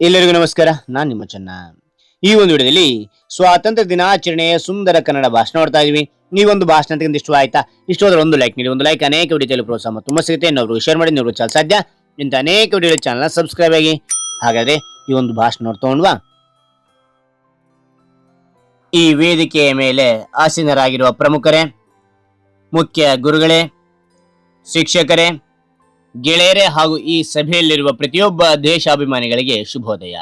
ಎಲ್ಲರಿಗೂ ನಮಸ್ಕಾರ, ನಾನು ನಿಮ್ಮ ಚೆನ್ನ. ಈ ಒಂದು ವಿಡಿಯೋದಲ್ಲಿ ಸ್ವಾತಂತ್ರ್ಯ ದಿನಾಚರಣೆಯ ಸುಂದರ ಕನ್ನಡ ಭಾಷಣ ನೋಡ್ತಾ ಇದೀವಿ. ಈ ಒಂದು ಭಾಷಣ ಇಷ್ಟ ಆಯ್ತಾ? ಇಷ್ಟು ಹೋದ್ರೆ ಒಂದು ಲೈಕ್ ನೀಡಿ, ಒಂದು ಲೈಕ್ ಅನೇಕ ವಿಡಿಯೋದಲ್ಲಿ ಪ್ರೋತ್ಸಾಹ ತುಂಬ ಸಿಗುತ್ತೆ. ಇನ್ನೊಬ್ರು ಶೇರ್ ಮಾಡಿ ಇನ್ನೊಬ್ರು ಚಾಲ್ ಸಾಧ್ಯ. ಇಂಥ ಅನೇಕ ವಿಡಿಯೋ ಚಾನಲ್ ಸಬ್ಸ್ಕ್ರೈಬ್ ಆಗಿ. ಹಾಗಾದ್ರೆ ಈ ಒಂದು ಭಾಷಣ ನೋಡ್ತಾ ಈ ವೇದಿಕೆಯ ಮೇಲೆ ಆಸೀನರಾಗಿರುವ ಪ್ರಮುಖರೇ, ಮುಖ್ಯ ಗುರುಗಳೇ, ಶಿಕ್ಷಕರೇ ಗೆಳೆಯರೇ ಹಾಗೂ ಈ ಸಭೆಯಲ್ಲಿರುವ ಪ್ರತಿಯೊಬ್ಬ ದೇಶಾಭಿಮಾನಿಗಳಿಗೆ ಶುಭೋದಯ.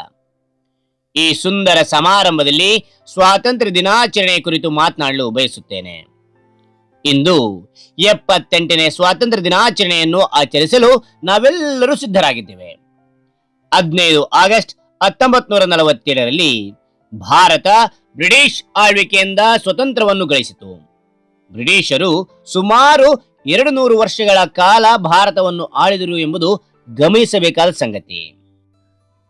ಈ ಸುಂದರ ಸಮಾರಂಭದಲ್ಲಿ ಸ್ವಾತಂತ್ರ್ಯ ದಿನಾಚರಣೆ ಕುರಿತು ಮಾತನಾಡಲು ಬಯಸುತ್ತೇನೆ. ಇಂದು ಎಪ್ಪತ್ತೆಂಟನೇ ಸ್ವಾತಂತ್ರ್ಯ ದಿನಾಚರಣೆಯನ್ನು ಆಚರಿಸಲು ನಾವೆಲ್ಲರೂ ಸಿದ್ಧರಾಗಿದ್ದೇವೆ. ಹದಿನೈದು ಆಗಸ್ಟ್ ಹತ್ತೊಂಬತ್ ನೂರ ನಲವತ್ತೇಳರಲ್ಲಿ ಭಾರತ ಬ್ರಿಟಿಷ್ ಆಳ್ವಿಕೆಯಿಂದ ಸ್ವತಂತ್ರವನ್ನು ಗಳಿಸಿತು. ಬ್ರಿಟಿಷರು ಸುಮಾರು ಎರಡು ನೂರು ವರ್ಷಗಳ ಕಾಲ ಭಾರತವನ್ನು ಆಳಿದರು ಎಂಬುದು ಗಮನಿಸಬೇಕಾದ ಸಂಗತಿ.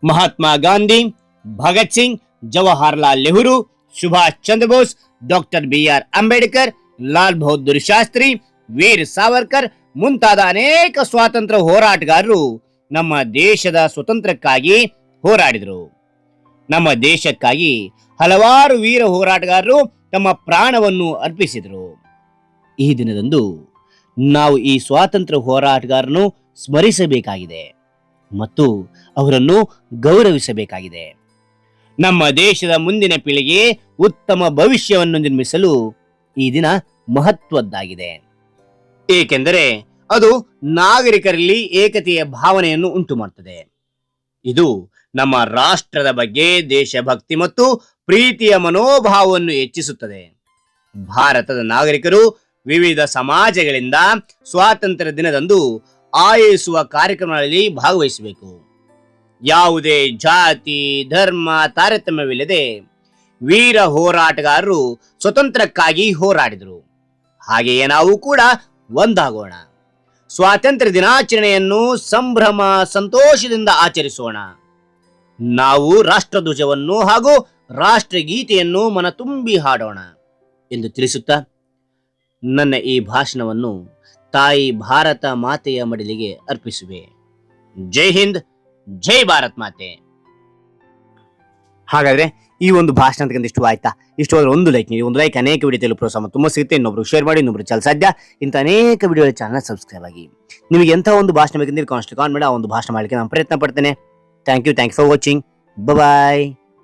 Mahatma Gandhi, Bhagat Singh, Jawaharlal Nehru, Subhash Chandra Bose, doctor B R Ambedkar, Lal Bahadur Shastri, Veer Savarkar ಮುಂತಾದ ಅನೇಕ ಸ್ವಾತಂತ್ರ್ಯ ಹೋರಾಟಗಾರರು ನಮ್ಮ ದೇಶದ ಸ್ವತಂತ್ರಕ್ಕಾಗಿ ಹೋರಾಡಿದರು. ನಮ್ಮ ದೇಶಕ್ಕಾಗಿ ಹಲವಾರು ವೀರ ಹೋರಾಟಗಾರರು ತಮ್ಮ ಪ್ರಾಣವನ್ನು ಅರ್ಪಿಸಿದರು. ಈ ದಿನದಂದು ನಾವು ಈ ಸ್ವಾತಂತ್ರ್ಯ ಹೋರಾಟಗಾರನು ಸ್ಮರಿಸಬೇಕಾಗಿದೆ ಮತ್ತು ಅವರನ್ನು ಗೌರವಿಸಬೇಕಾಗಿದೆ. ನಮ್ಮ ದೇಶದ ಮುಂದಿನ ಪೀಳಿಗೆ ಉತ್ತಮ ಭವಿಷ್ಯವನ್ನು ನಿರ್ಮಿಸಲು ಈ ದಿನ ಮಹತ್ವದ್ದಾಗಿದೆ. ಏಕೆಂದರೆ ಅದು ನಾಗರಿಕರಲ್ಲಿ ಏಕತೆಯ ಭಾವನೆಯನ್ನು ಉಂಟು ಮಾಡುತ್ತದೆ ಇದು ನಮ್ಮ ರಾಷ್ಟ್ರದ ಬಗ್ಗೆ ದೇಶಭಕ್ತಿ ಮತ್ತು ಪ್ರೀತಿಯ ಮನೋಭಾವವನ್ನು ಹೆಚ್ಚಿಸುತ್ತದೆ. ಭಾರತದ ನಾಗರಿಕರು ವಿವಿಧ ಸಮಾಜಗಳಿಂದ ಸ್ವಾತಂತ್ರ್ಯ ದಿನದಂದು ಆಯೋಜಿಸುವ ಕಾರ್ಯಕ್ರಮಗಳಲ್ಲಿ ಭಾಗವಹಿಸಬೇಕು. ಯಾವುದೇ ಜಾತಿ, ಧರ್ಮ, ತಾರತಮ್ಯವಿಲ್ಲದೆ ವೀರ ಹೋರಾಟಗಾರರು ಸ್ವತಂತ್ರಕ್ಕಾಗಿ ಹೋರಾಡಿದರು. ಹಾಗೆಯೇ ನಾವು ಕೂಡ ಒಂದಾಗೋಣ. ಸ್ವಾತಂತ್ರ್ಯ ದಿನಾಚರಣೆಯನ್ನು ಸಂಭ್ರಮ, ಸಂತೋಷದಿಂದ ಆಚರಿಸೋಣ. ನಾವು ರಾಷ್ಟ್ರಧ್ವಜವನ್ನು ಹಾಗೂ ರಾಷ್ಟ್ರಗೀತೆಯನ್ನು ಮನ ತುಂಬಿ ಹಾಡೋಣ ಎಂದು ತಿಳಿಸುತ್ತಾ ನನ್ನ ಈ ಭಾಷಣವನ್ನು ತಾಯಿ ಭಾರತ ಮಾತೆಯ ಮಡಿಲಿಗೆ ಅರ್ಪಿಸುವೆ. ಜೈ ಹಿಂದ್, ಜೈ ಭಾರತ್ ಮಾತೆ. ಹಾಗಾದ್ರೆ ಈ ಒಂದು ಭಾಷಣ ಅಂತಕ್ಕಂಥ ಇಷ್ಟು ಆಯ್ತಾ? ಇಷ್ಟು ಹೋದ್ರೆ ಒಂದು ಲೈಕ್ ನೀಡಿ, ಒಂದು ಲೈಕ್ ಅನೇಕ ವಿಡಿಯೋದಲ್ಲಿ ಪ್ರೋತ್ಸಾಹ ತುಂಬ ಸಿಗುತ್ತೆ. ಇನ್ನೊಬ್ರು ಶೇರ್ ಮಾಡಿ ಇನ್ನೊಬ್ರು ಚಾಲ್ ಸಾಧ್ಯ. ಇಂಥ ಅನೇಕ ವಿಡಿಯೋ ಚಾನಲ್ ಸಬ್ಸ್ಕ್ರೈಬ್ ಆಗಿ. ನಿಮಗೆ ಎಂಥ ಒಂದು ಭಾಷಣ ಬೇಕಂದ್ರೆ ಕಾನ್ಸ್ಟ್ ಕಾನ್ ಮಾಡಿ, ಆ ಒಂದು ಭಾಷಣ ಮಾಡಲಿಕ್ಕೆ ನಾನು ಪ್ರಯತ್ನ ಪಡ್ತೇನೆ. Thank you thank for watching bye